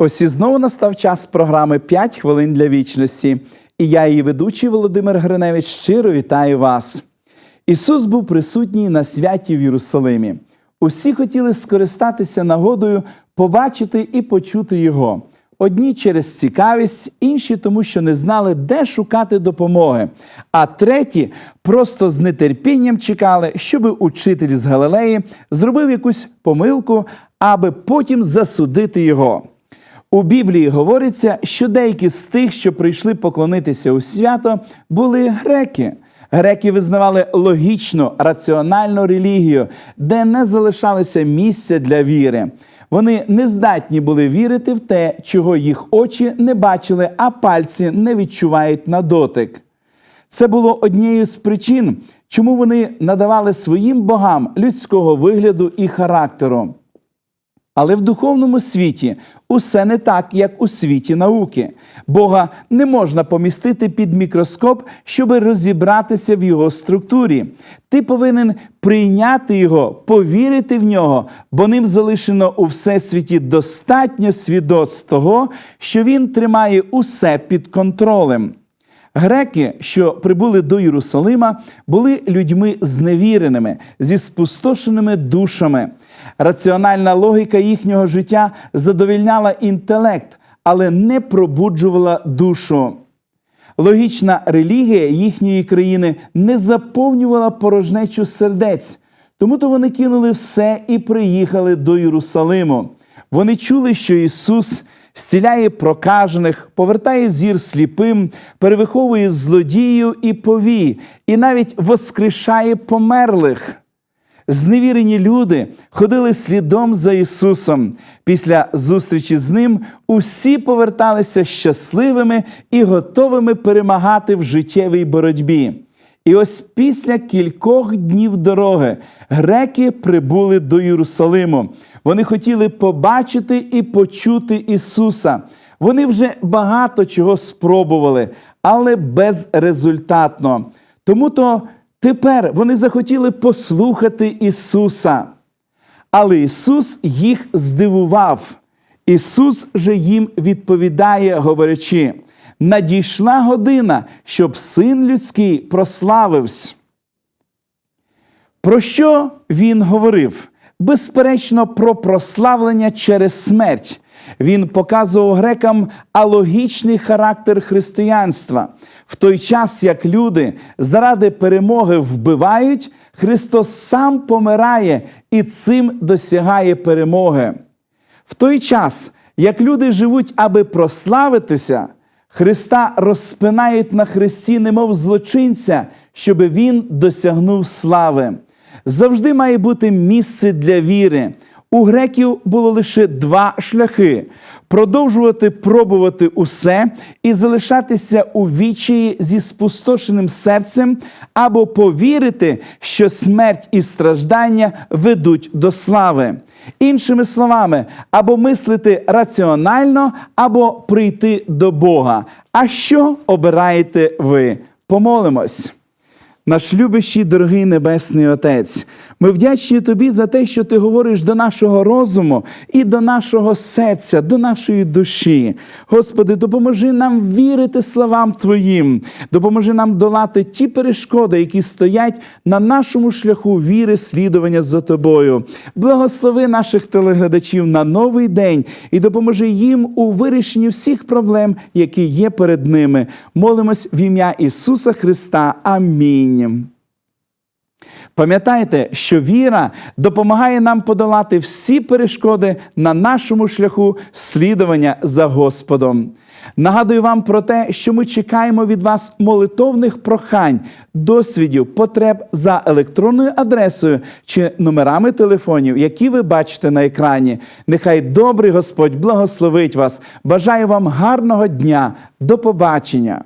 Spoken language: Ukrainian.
Ось і знову настав час програми «5 хвилин для вічності. І я, її ведучий Володимир Гриневич, щиро вітаю вас. Ісус був присутній на святі в Єрусалимі. Усі хотіли скористатися нагодою, побачити і почути Його. Одні через цікавість, інші тому, що не знали, де шукати допомоги. А треті просто з нетерпінням чекали, щоб учитель з Галилеї зробив якусь помилку, аби потім засудити його. У Біблії говориться, що деякі з тих, що прийшли поклонитися у свято, були греки. Греки визнавали логічну, раціональну релігію, де не залишалося місця для віри. Вони не здатні були вірити в те, чого їх очі не бачили, а пальці не відчувають на дотик. Це було однією з причин, чому вони надавали своїм богам людського вигляду і характеру. Але в духовному світі усе не так, як у світі науки. Бога не можна помістити під мікроскоп, щоб розібратися в його структурі. Ти повинен прийняти його, повірити в нього, бо ним залишено у всесвіті достатньо свідоцтв того, що він тримає усе під контролем. Греки, що прибули до Єрусалима, були людьми зневіреними, зі спустошеними душами. Раціональна логіка їхнього життя задовільняла інтелект, але не пробуджувала душу. Логічна релігія їхньої країни не заповнювала порожнечу сердець, тому то вони кинули все і приїхали до Єрусалиму. Вони чули, що Ісус зціляє прокажених, повертає зір сліпим, перевиховує злодію і повій, і навіть воскрешає померлих. Зневірені люди ходили слідом за Ісусом. Після зустрічі з ним усі поверталися щасливими і готовими перемагати в життєвій боротьбі. І ось після кількох днів дороги греки прибули до Єрусалиму. Вони хотіли побачити і почути Ісуса. Вони вже багато чого спробували, але безрезультатно. Тому то тепер вони захотіли послухати Ісуса. Але Ісус їх здивував. Ісус же їм відповідає, говорячи: надійшла година, щоб син людський прославився. Про що він говорив? Безперечно, про прославлення через смерть. Він показував грекам алогічний характер християнства. В той час, як люди заради перемоги вбивають, Христос сам помирає і цим досягає перемоги. В той час, як люди живуть, аби прославитися, Христа розпинають на хресті, немов злочинця, щоб він досягнув слави. Завжди має бути місце для віри. У греків було лише два шляхи: продовжувати пробувати усе і залишатися у вічії зі спустошеним серцем, або повірити, що смерть і страждання ведуть до слави. Іншими словами, або мислити раціонально, або прийти до Бога. А що обираєте ви? Помолимось. Наш любящий, дорогий Небесний Отець, ми вдячні Тобі за те, що Ти говориш до нашого розуму і до нашого серця, до нашої душі. Господи, допоможи нам вірити словам Твоїм, допоможи нам долати ті перешкоди, які стоять на нашому шляху віри, слідування за Тобою. Благослови наших телеглядачів на новий день і допоможи їм у вирішенні всіх проблем, які є перед ними. Молимось в ім'я Ісуса Христа. Амінь. Пам'ятайте, що віра допомагає нам подолати всі перешкоди на нашому шляху слідування за Господом. Нагадую вам про те, що ми чекаємо від вас молитовних прохань, досвідів, потреб за електронною адресою чи номерами телефонів, які ви бачите на екрані. Нехай добрий Господь благословить вас. Бажаю вам гарного дня. До побачення.